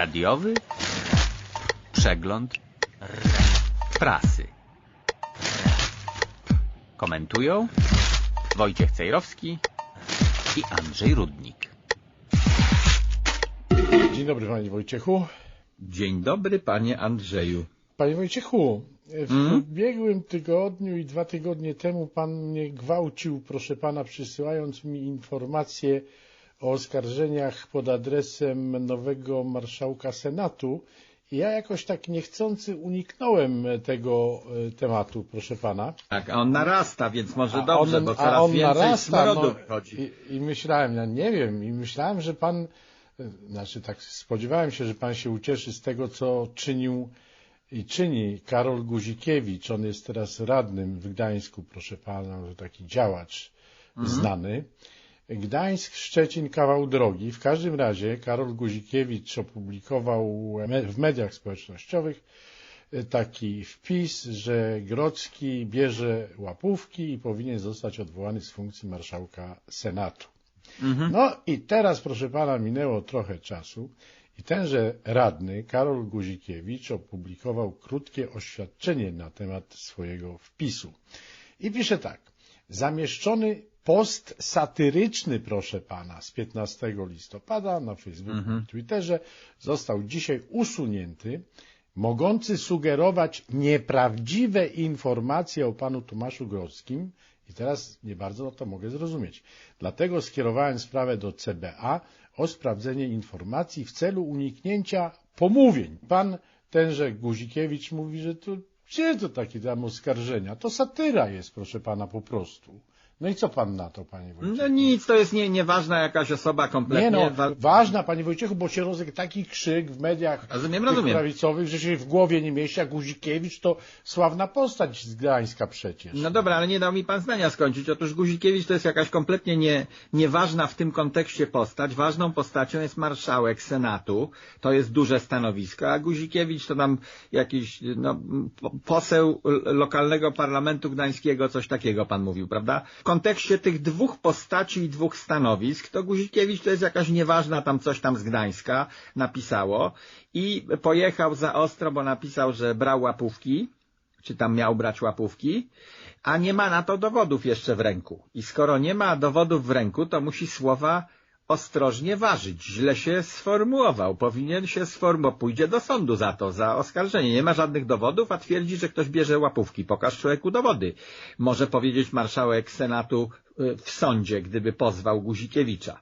radiowy przegląd prasy. Komentują Wojciech Cejrowski i Andrzej Rudnik. Dzień dobry Panie Wojciechu. Dzień dobry Panie Andrzeju. Panie Wojciechu, w Mm? ubiegłym tygodniu i dwa tygodnie temu Pan mnie gwałcił, proszę Pana, przysyłając mi informacje o oskarżeniach pod adresem nowego marszałka Senatu. I ja jakoś tak niechcący uniknąłem tego e, tematu, proszę Pana. Tak, a on narasta, więc może A dobrze, on- bo a coraz on więcej narasta, no, wchodzi. I, I myślałem, ja nie wiem, i myślałem, że pan, e, znaczy tak spodziewałem się, że pan się ucieszy z tego, co czynił i czyni Karol Guzikiewicz. On jest teraz radnym w Gdańsku, proszę pana, że taki działacz znany. Gdańsk, Szczecin, kawał drogi. W każdym razie Karol Guzikiewicz opublikował w mediach społecznościowych e, taki wpis, że Grodzki bierze łapówki i powinien zostać odwołany z funkcji marszałka Senatu. No i teraz, proszę pana, minęło trochę czasu i tenże radny, Karol Guzikiewicz, opublikował krótkie oświadczenie na temat swojego wpisu. I pisze tak. Zamieszczony post satyryczny, proszę pana, z 15 listopada na Facebooku i Twitterze został dzisiaj usunięty, mogący sugerować nieprawdziwe informacje o panu Tomaszu Grodzkim. I teraz nie bardzo to mogę zrozumieć. Dlatego skierowałem sprawę do CBA o sprawdzenie informacji w celu uniknięcia pomówień. Pan tenże Guzikiewicz mówi, że to gdzie to takie tam oskarżenia? To satyra jest, proszę pana, po prostu. No i co pan na to, panie Wojciechu? No nic, to jest nie, nieważna jakaś osoba kompletnie. Nie no, Wa- ważna, panie Wojciechu, bo się rozległ taki krzyk w mediach Rozumiem, rozumiem. prawicowych, że się w głowie nie mieści, a Guzikiewicz to sławna postać z Gdańska przecież. No dobra, ale nie dał mi pan zdania skończyć. Otóż Guzikiewicz to jest jakaś kompletnie nie, nieważna w tym kontekście postać. Ważną postacią jest marszałek Senatu. To jest duże stanowisko, a Guzikiewicz to tam jakiś no, po- poseł lokalnego parlamentu gdańskiego, coś takiego pan mówił, prawda? Kontekście tych dwóch postaci i dwóch stanowisk, to Guzikiewicz to jest jakaś nieważna tam coś tam z Gdańska napisało i pojechał za ostro, bo napisał, że brał łapówki, czy tam miał brać łapówki, a nie ma na to dowodów jeszcze w ręku. I skoro nie ma dowodów w ręku, to musi słowa ostrożnie ważyć. Źle się sformułował. Powinien się sformułować. Pójdzie do sądu za to, za oskarżenie. Nie ma żadnych dowodów, a twierdzi, że ktoś bierze łapówki. Pokaż człowieku dowody. Może powiedzieć marszałek Senatu y, w sądzie, gdyby pozwał Guzikiewicza.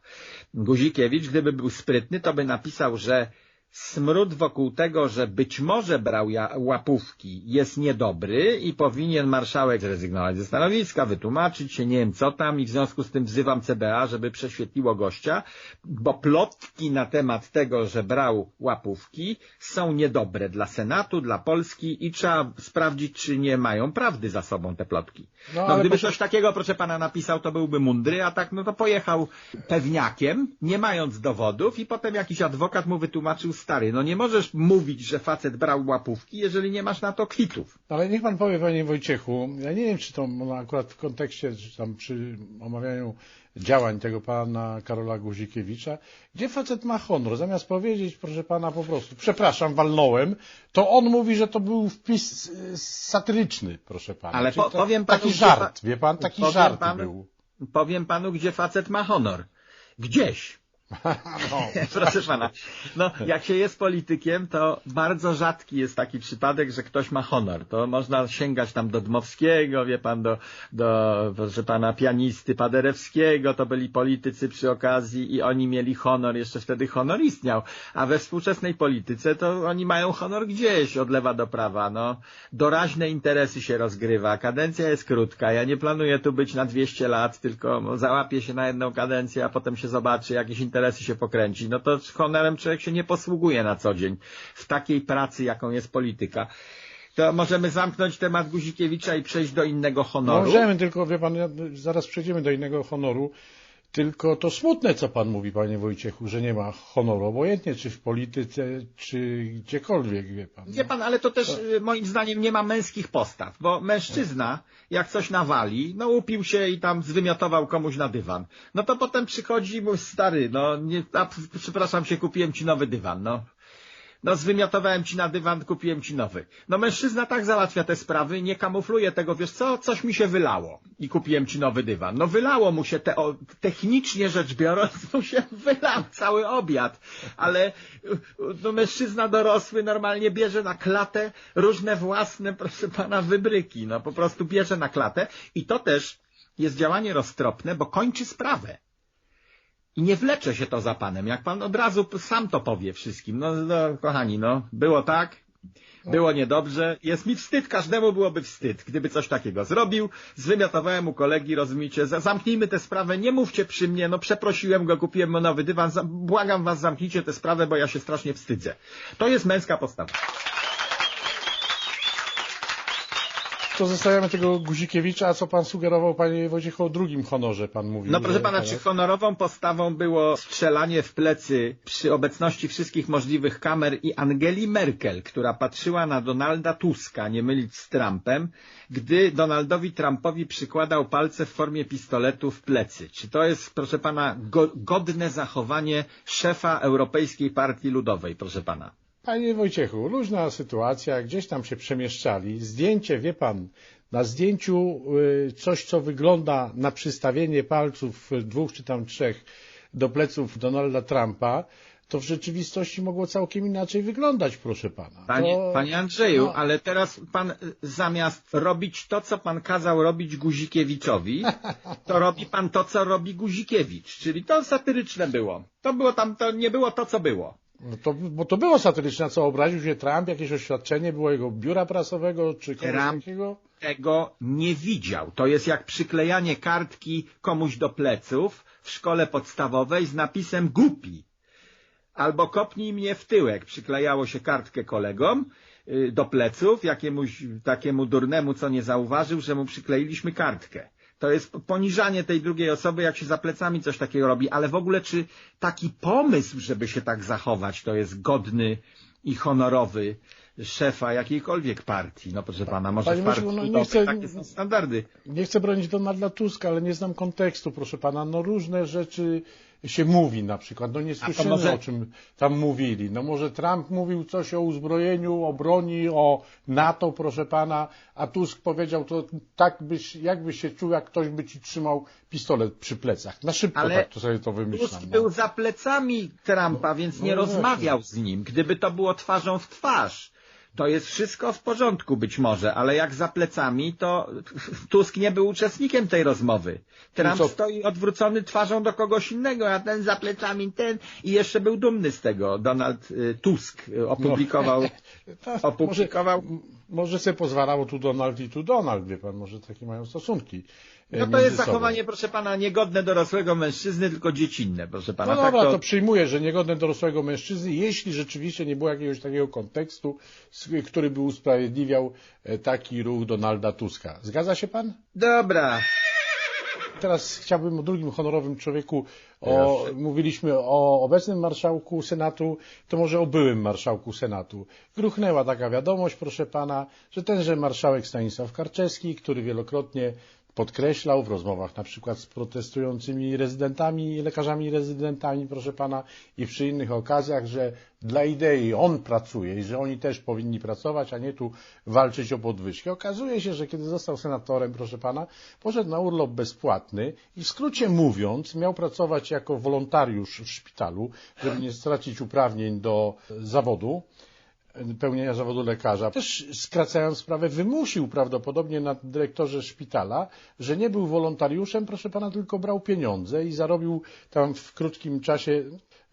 Guzikiewicz, gdyby był sprytny, to by napisał, że smród wokół tego, że być może brał łapówki jest niedobry i powinien marszałek zrezygnować ze stanowiska, wytłumaczyć się, nie wiem co tam i w związku z tym wzywam CBA, żeby prześwietliło gościa, bo plotki na temat tego, że brał łapówki są niedobre dla Senatu, dla Polski i trzeba sprawdzić, czy nie mają prawdy za sobą te plotki. No, No, gdyby proszę- coś takiego, proszę pana, napisał, to byłby mądry, a tak no to pojechał pewniakiem, nie mając dowodów i potem jakiś adwokat mu wytłumaczył, stary, no nie możesz mówić, że facet brał łapówki, jeżeli nie masz na to kwitów. Ale niech pan powie, panie Wojciechu, ja nie wiem, czy to no, akurat w kontekście, czy tam przy omawianiu działań tego pana Karola Guzikiewicza, gdzie facet ma honor? Zamiast powiedzieć, proszę pana, po prostu, przepraszam, walnąłem, to on mówi, że to był wpis y, satyryczny, proszę pana. Ale po- powiem panu, taki żart, wie pan, taki żart był. Powiem panu, gdzie facet ma honor. Gdzieś. No. Proszę pana, no jak się jest politykiem, to bardzo rzadki jest taki przypadek, że ktoś ma honor. To można sięgać tam do Dmowskiego, wie pan, do, do proszę pana, pianisty Paderewskiego, to byli politycy przy okazji i oni mieli honor, jeszcze wtedy honor istniał. A we współczesnej polityce to oni mają honor gdzieś, od lewa do prawa, no. Doraźne interesy się rozgrywa, kadencja jest krótka, ja nie planuję tu być na 200 lat, tylko załapię się na jedną kadencję, a potem się zobaczy, jakieś interesy się pokręci. No to honorem człowiek się nie posługuje na co dzień w takiej pracy, jaką jest polityka. To możemy zamknąć temat Guzikiewicza i przejść do innego honoru. Możemy, tylko wie pan, zaraz przejdziemy do innego honoru. Tylko to smutne, co pan mówi, panie Wojciechu, że nie ma honoru, obojętnie czy w polityce, czy gdziekolwiek, wie pan. Wie pan, ale to też y, moim zdaniem nie ma męskich postaw, bo mężczyzna, jak coś nawali, no upił się i tam zwymiotował komuś na dywan. No to potem przychodzi mój stary, no nie, a, przepraszam się, kupiłem ci nowy dywan, no. No zwymiotowałem ci na dywan, kupiłem ci nowy. No mężczyzna tak załatwia te sprawy, nie kamufluje tego, wiesz co, coś mi się wylało i kupiłem ci nowy dywan. No wylało mu się, te, o, technicznie rzecz biorąc, mu się wylał cały obiad, ale no, mężczyzna dorosły normalnie bierze na klatę różne własne, proszę pana, wybryki. No po prostu bierze na klatę i to też jest działanie roztropne, bo kończy sprawę. I nie wlecze się to za panem. Jak pan od razu sam to powie wszystkim. No, no kochani, no, było tak, było niedobrze. Jest mi wstyd, każdemu byłoby wstyd, gdyby coś takiego zrobił. Zwymiotowałem u kolegi, rozumiecie, za- zamknijmy tę sprawę, nie mówcie przy mnie, no przeprosiłem go, kupiłem mu nowy dywan, błagam was, zamknijcie tę sprawę, bo ja się strasznie wstydzę. To jest męska postawa. To zostawiamy tego Guzikiewicza, a co pan sugerował, panie Wojciechu, o drugim honorze pan mówił. No proszę że pana, czy honorową postawą było strzelanie w plecy przy obecności wszystkich możliwych kamer i Angeli Merkel, która patrzyła na Donalda Tuska, nie mylić z Trumpem, gdy Donaldowi Trumpowi przykładał palce w formie pistoletu w plecy. Czy to jest, proszę pana, go, godne zachowanie szefa Europejskiej Partii Ludowej, proszę pana? Panie Wojciechu, luźna sytuacja, gdzieś tam się przemieszczali. Zdjęcie, wie pan, na zdjęciu y, coś, co wygląda na przystawienie palców dwóch czy tam trzech do pleców Donalda Trumpa, to w rzeczywistości mogło całkiem inaczej wyglądać, proszę pana. Panie, to... panie Andrzeju, no. ale teraz pan zamiast robić to, co pan kazał robić Guzikiewiczowi, to robi pan to, co robi Guzikiewicz. Czyli to satyryczne było. To było tam, to nie było to, co było. No to, bo to było satyryczne, co obraził się Trump, jakieś oświadczenie było jego biura prasowego, czy kogoś Trump- takiego? Tego nie widział. To jest jak przyklejanie kartki komuś do pleców w szkole podstawowej z napisem głupi. Albo kopnij mnie w tyłek. Przyklejało się kartkę kolegom y, do pleców, jakiemuś takiemu durnemu, co nie zauważył, że mu przykleiliśmy kartkę. To jest poniżanie tej drugiej osoby, jak się za plecami coś takiego robi, ale w ogóle czy taki pomysł, żeby się tak zachować, to jest godny i honorowy szefa jakiejkolwiek partii. No proszę pana, może Panie w partii Maciu, no nie chcę- takie są standardy. Nie chcę bronić Donalda Tuska, ale nie znam kontekstu, proszę pana. No różne rzeczy się mówi na przykład. No nie słyszymy może- o czym tam mówili. No może Trump mówił coś o uzbrojeniu, o broni, o NATO, proszę pana, a Tusk powiedział to tak byś, jakbyś się czuł, jak ktoś by ci trzymał pistolet przy plecach. Na szybko Ale tak to sobie to wymyślam. Tusk no. był za plecami Trumpa, więc nie no właśnie. rozmawiał z nim. Gdyby to było twarzą w twarz, to jest wszystko w porządku być może, ale jak za plecami, to Tusk nie był uczestnikiem tej rozmowy. Trump co? stoi odwrócony twarzą do kogoś innego, a ten za plecami, ten i jeszcze był dumny z tego. Donald y, Tusk y, opublikował, Tak, opublikował Może, może sobie pozwalało tu Donald i tu Donald, wie pan, może takie mają stosunki. E, No to jest sobą. zachowanie, proszę pana, niegodne dorosłego mężczyzny, tylko dziecinne, proszę pana. No tak dobra, to... to przyjmuję, że niegodne dorosłego mężczyzny, jeśli rzeczywiście nie było jakiegoś takiego kontekstu, który by usprawiedliwiał e, taki ruch Donalda Tuska. Zgadza się pan? Dobra. Teraz chciałbym o drugim honorowym człowieku. O, mówiliśmy o obecnym marszałku Senatu, to może o byłym marszałku Senatu. Gruchnęła taka wiadomość, proszę pana, że tenże marszałek Stanisław Karczewski, który wielokrotnie podkreślał w rozmowach na przykład z protestującymi rezydentami lekarzami rezydentami, proszę pana, i przy innych okazjach, że dla idei on pracuje i że oni też powinni pracować, a nie tu walczyć o podwyżki. Okazuje się, że kiedy został senatorem, proszę pana, poszedł na urlop bezpłatny i w skrócie mówiąc miał pracować jako wolontariusz w szpitalu, żeby nie stracić uprawnień do zawodu pełnienia zawodu lekarza. Też skracając sprawę, wymusił prawdopodobnie na dyrektorze szpitala, że nie był wolontariuszem, proszę pana, tylko brał pieniądze i zarobił tam w krótkim czasie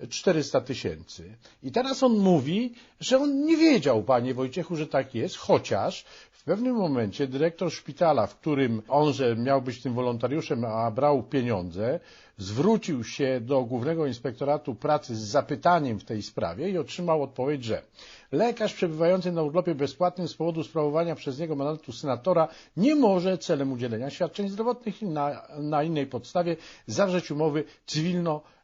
400 tysięcy. I teraz on mówi, że on nie wiedział, panie Wojciechu, że tak jest, chociaż w pewnym momencie dyrektor szpitala, w którym onże miał być tym wolontariuszem, a brał pieniądze, zwrócił się do Głównego Inspektoratu Pracy z zapytaniem w tej sprawie i otrzymał odpowiedź, że lekarz przebywający na urlopie bezpłatnym z powodu sprawowania przez niego mandatu senatora nie może celem udzielenia świadczeń zdrowotnych na, na innej podstawie zawrzeć umowy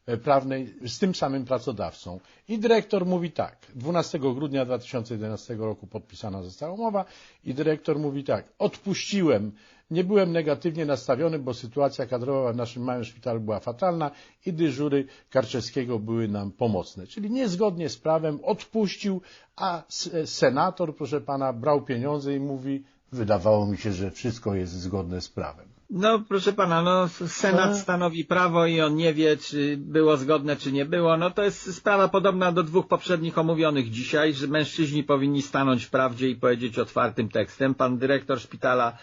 e, prawnej z tym samym pracodawcą. I dyrektor mówi tak, 12 grudnia 2011 roku podpisana została umowa i dyrektor mówi tak, odpuściłem, nie byłem negatywnie nastawiony, bo sytuacja kadrowa w naszym małym szpitalu była fatalna i dyżury Karczewskiego były nam pomocne. Czyli niezgodnie z prawem odpuścił, a senator, proszę pana, brał pieniądze i mówi, wydawało mi się, że wszystko jest zgodne z prawem. No, proszę pana, no, Senat stanowi prawo i on nie wie, czy było zgodne, czy nie było. No, to jest sprawa podobna do dwóch poprzednich omówionych dzisiaj, że mężczyźni powinni stanąć w prawdzie i powiedzieć otwartym tekstem. Pan dyrektor szpitala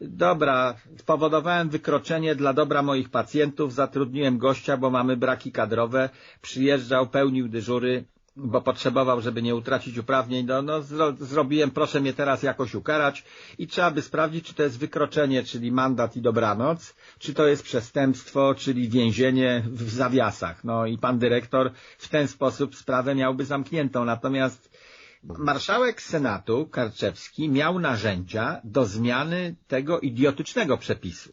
Dobra, spowodowałem wykroczenie dla dobra moich pacjentów, zatrudniłem gościa, bo mamy braki kadrowe, przyjeżdżał, pełnił dyżury, bo potrzebował, żeby nie utracić uprawnień, no, no zro, zrobiłem, proszę mnie teraz jakoś ukarać i trzeba by sprawdzić, czy to jest wykroczenie, czyli mandat i dobranoc, czy to jest przestępstwo, czyli więzienie w zawiasach. No i pan dyrektor w ten sposób sprawę miałby zamkniętą, natomiast marszałek Senatu Karczewski miał narzędzia do zmiany tego idiotycznego przepisu.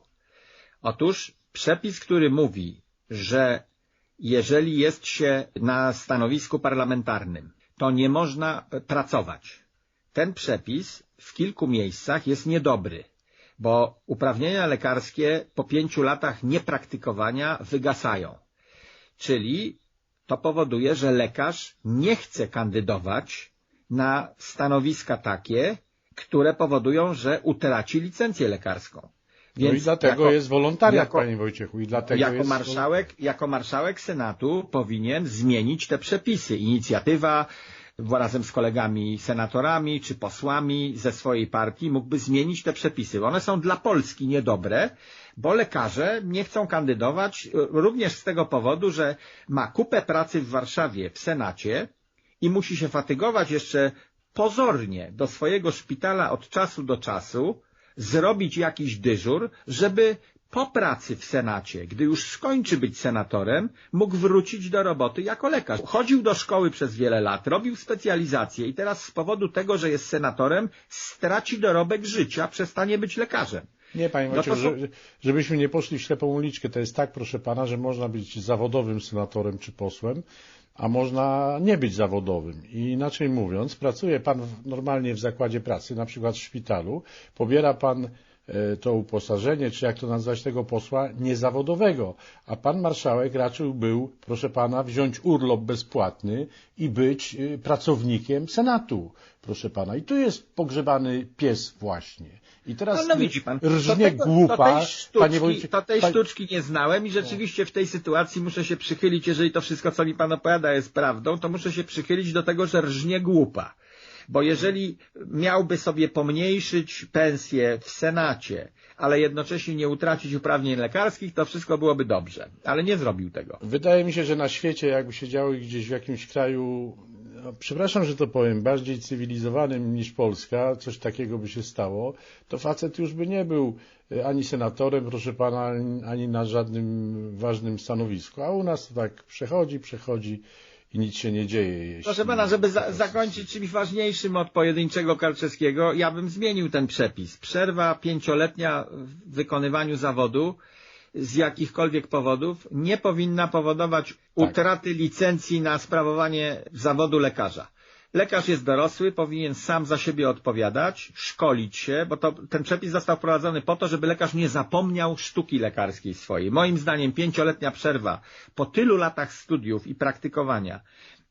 Otóż przepis, który mówi, że jeżeli jest się na stanowisku parlamentarnym, to nie można pracować. Ten przepis w kilku miejscach jest niedobry, bo uprawnienia lekarskie po pięciu latach niepraktykowania wygasają. Czyli to powoduje, że lekarz nie chce kandydować na stanowiska takie, które powodują, że utraci licencję lekarską. Więc no i dlatego jako, jest wolontariat, jako, panie Wojciechu. I dlatego jako, jest... marszałek, jako marszałek Senatu powinien zmienić te przepisy. Inicjatywa razem z kolegami senatorami czy posłami ze swojej partii mógłby zmienić te przepisy. One są dla Polski niedobre, bo lekarze nie chcą kandydować również z tego powodu, że ma kupę pracy w Warszawie w Senacie i musi się fatygować jeszcze pozornie do swojego szpitala od czasu do czasu, zrobić jakiś dyżur, żeby po pracy w Senacie, gdy już skończy być senatorem, mógł wrócić do roboty jako lekarz. Chodził do szkoły przez wiele lat, robił specjalizację i teraz z powodu tego, że jest senatorem, straci dorobek życia, przestanie być lekarzem. Nie, panie no Maciu, są... żebyśmy nie poszli w ślepą uliczkę. To jest tak, proszę pana, że można być zawodowym senatorem czy posłem, a można nie być zawodowym. I inaczej mówiąc, pracuje pan normalnie w zakładzie pracy, na przykład w szpitalu, pobiera pan to uposażenie, czy jak to nazwać tego posła, niezawodowego. A pan marszałek raczył był, proszę pana, wziąć urlop bezpłatny i być e, pracownikiem Senatu, proszę pana. I tu jest pogrzebany pies właśnie. I teraz no, no widzi pan, rżnie to głupa. To tej, sztuczki, panie to tej sztuczki nie znałem i rzeczywiście w tej sytuacji muszę się przychylić, jeżeli to wszystko, co mi pan opowiada jest prawdą, to muszę się przychylić do tego, że rżnie głupa. Bo jeżeli miałby sobie pomniejszyć pensję w Senacie, ale jednocześnie nie utracić uprawnień lekarskich, to wszystko byłoby dobrze. Ale nie zrobił tego. Wydaje mi się, że na świecie, jakby się działo gdzieś w jakimś kraju no, przepraszam, że to powiem, bardziej cywilizowanym niż Polska, coś takiego by się stało, to facet już by nie był e, ani senatorem, proszę pana, ani na żadnym ważnym stanowisku. A u nas to tak przechodzi, przechodzi i nic się nie dzieje. Jeśli Proszę pana, żeby za zakończyć czymś ważniejszym od pojedynczego Karczewskiego, ja bym zmienił ten przepis. Przerwa pięcioletnia w wykonywaniu zawodu z jakichkolwiek powodów nie powinna powodować tak. utraty licencji na sprawowanie zawodu lekarza. Lekarz jest dorosły, powinien sam za siebie odpowiadać, szkolić się, bo to, ten przepis został wprowadzony po to, żeby lekarz nie zapomniał sztuki lekarskiej swojej. Moim zdaniem pięcioletnia przerwa po tylu latach studiów i praktykowania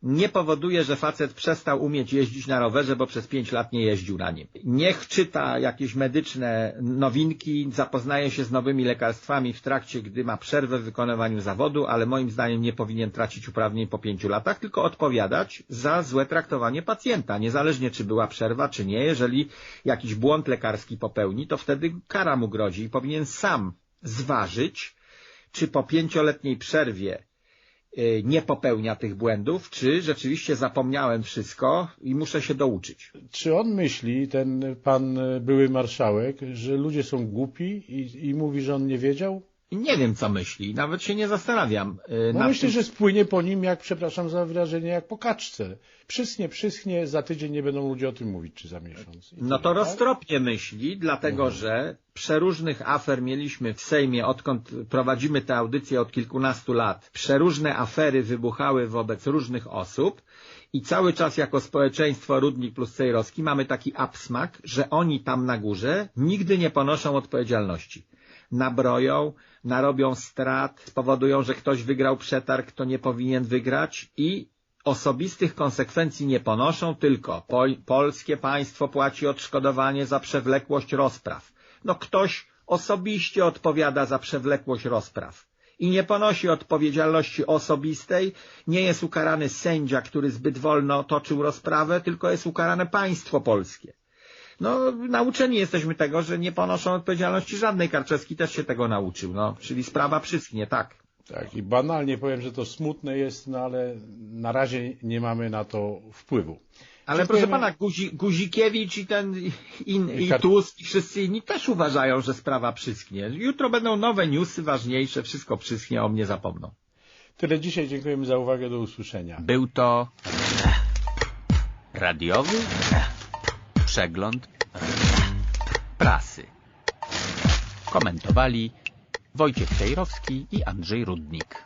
nie powoduje, że facet przestał umieć jeździć na rowerze, bo przez pięć lat nie jeździł na nim. Niech czyta jakieś medyczne nowinki, zapoznaje się z nowymi lekarstwami w trakcie, gdy ma przerwę w wykonywaniu zawodu, ale moim zdaniem nie powinien tracić uprawnień po pięciu latach, tylko odpowiadać za złe traktowanie pacjenta, niezależnie czy była przerwa, czy nie. Jeżeli jakiś błąd lekarski popełni, to wtedy kara mu grozi i powinien sam zważyć, czy po pięcioletniej przerwie nie popełnia tych błędów, czy rzeczywiście zapomniałem wszystko i muszę się douczyć. Czy on myśli, ten pan były marszałek, że ludzie są głupi i, i mówi, że on nie wiedział? Nie wiem, co myśli, nawet się nie zastanawiam. No myślę, tym. że spłynie po nim, jak, przepraszam za wyrażenie, jak po kaczce. Przyschnie, przyschnie, za tydzień nie będą ludzie o tym mówić, czy za miesiąc. No to tak? roztropnie myśli, dlatego że przeróżnych afer mieliśmy w Sejmie, odkąd prowadzimy tę audycję od kilkunastu lat. Przeróżne afery wybuchały wobec różnych osób i cały czas jako społeczeństwo Rudnik plus Cejrowski mamy taki absmak, że oni tam na górze nigdy nie ponoszą odpowiedzialności. Nabroją, narobią strat, spowodują, że ktoś wygrał przetarg, kto nie powinien wygrać i osobistych konsekwencji nie ponoszą, tylko pol polskie państwo płaci odszkodowanie za przewlekłość rozpraw. No ktoś osobiście odpowiada za przewlekłość rozpraw i nie ponosi odpowiedzialności osobistej, nie jest ukarany sędzia, który zbyt wolno toczył rozprawę, tylko jest ukarane państwo polskie. No, nauczeni jesteśmy tego, że nie ponoszą odpowiedzialności żadnej. Karczewski też się tego nauczył, no, czyli sprawa przyschnie, tak. Tak, i banalnie powiem, że to smutne jest, no ale na razie nie mamy na to wpływu. Ale proszę pana, Guzi, Guzikiewicz i ten in, I Tusk i wszyscy inni też uważają, że sprawa przyschnie. Jutro będą nowe newsy ważniejsze, wszystko przyschnie, o mnie zapomną. Tyle dzisiaj, dziękujemy za uwagę, do usłyszenia. Był to radiowy przegląd prasy. Komentowali Wojciech Tejrowski i Andrzej Rudnik.